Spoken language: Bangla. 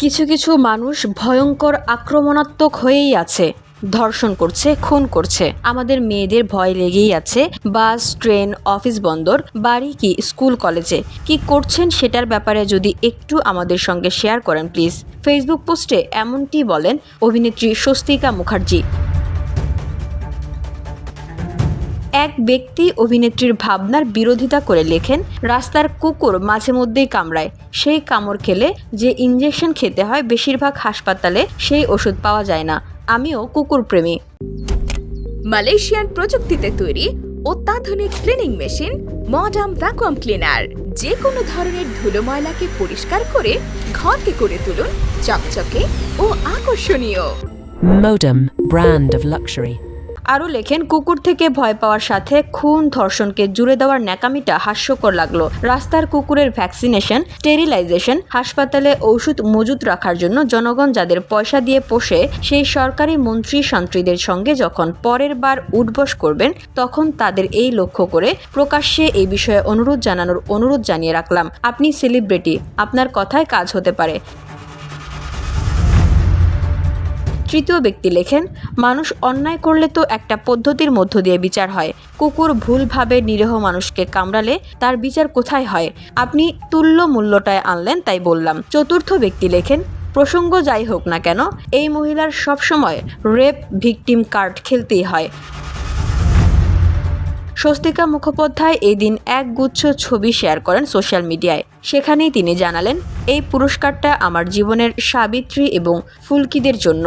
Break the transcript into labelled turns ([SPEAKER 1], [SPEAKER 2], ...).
[SPEAKER 1] কিছু কিছু মানুষ ভয়ঙ্কর আক্রমণাত্মক হয়েই আছে। ধর্ষণ করছে, খুন করছে। আমাদের মেয়েদের ভয় লেগেই আছে। বাস, ট্রেন, অফিস বন্দর, বাড়ি কি স্কুল, কলেজে। কি করছেন সেটার ব্যাপারে যদি একটু আমাদের সঙ্গে শেয়ার করেন, প্লিজ। ফেসবুক পোস্টে এমনটি বলেন অভিনেত্রী স্বস্তিকা মুখার্জি। এক ব্যক্তি অভিনেত্রীর ভাবনার বিরোধিতা করে লেখেন রাস্তার কুকুর মাঝে মধ্যেই কামড়ায়। সেই কামড় খেলে যে ইঞ্জেকশন খেতে হয় বেশিরভাগ হাসপাতালে সেই ওষুধ পাওয়া যায় না। আমিও কুকুর প্রেমী।
[SPEAKER 2] মালয়েশিয়ান প্রযুক্তিতে তৈরি অত্যাধুনিক cleaning machine modern vacuum cleaner যে কোনো ধরনের ধুলো ময়লাকে পরিষ্কার করে ঘরকে করে তুলুন চকচকে ও আকর্ষণীয়।
[SPEAKER 3] Modem, brand of luxury.
[SPEAKER 1] আরও লেখেন, কুকুর থেকে ভয় পাওয়ার সাথে খুন ধর্ষণকে জুড়ে দেওয়ার ন্যাকামিটা হাস্যকর লাগল। রাস্তার কুকুরের ভ্যাকসিনেশন, স্টেরিলাইজেশন, হাসপাতালে ঔষধ মজুত রাখার জন্য জনগণ যাদের পয়সা দিয়ে পোষে, সেই সরকারি মন্ত্রী সন্ত্রীদের সঙ্গে যখন পরের বার উঠবস করবেন, তখন তাদের এই লক্ষ্য করে প্রকাশ্যে এই বিষয়ে অনুরোধ জানানোর অনুরোধ জানিয়ে রাখলাম। আপনি সেলিব্রিটি, আপনার কথায় কাজ হতে পারে। তৃতীয় ব্যক্তি লেখেন, মানুষ অন্যায় করলে তো একটা পদ্ধতির মধ্য দিয়ে বিচার হয়। কুকুর ভুলভাবে নিরীহ মানুষকে কামড়ালে তার বিচার কোথায় হয়? আপনি তুল্য মূল্যটায় আনলেন তাই বললাম। চতুর্থ ব্যক্তি লেখেন, প্রসঙ্গ যাই হোক না কেন, এই মহিলার সবসময় রেপ ভিকটিম কার্ড খেলতেই হয়। স্বস্তিকা মুখোপাধ্যায় এই দিন এক গুচ্ছ ছবি শেয়ার করেন সোশ্যাল মিডিয়ায়। সেখানেই তিনি জানালেন, এই পুরস্কারটা আমার জীবনের সাবিত্রী এবং ফুলকিদের জন্য।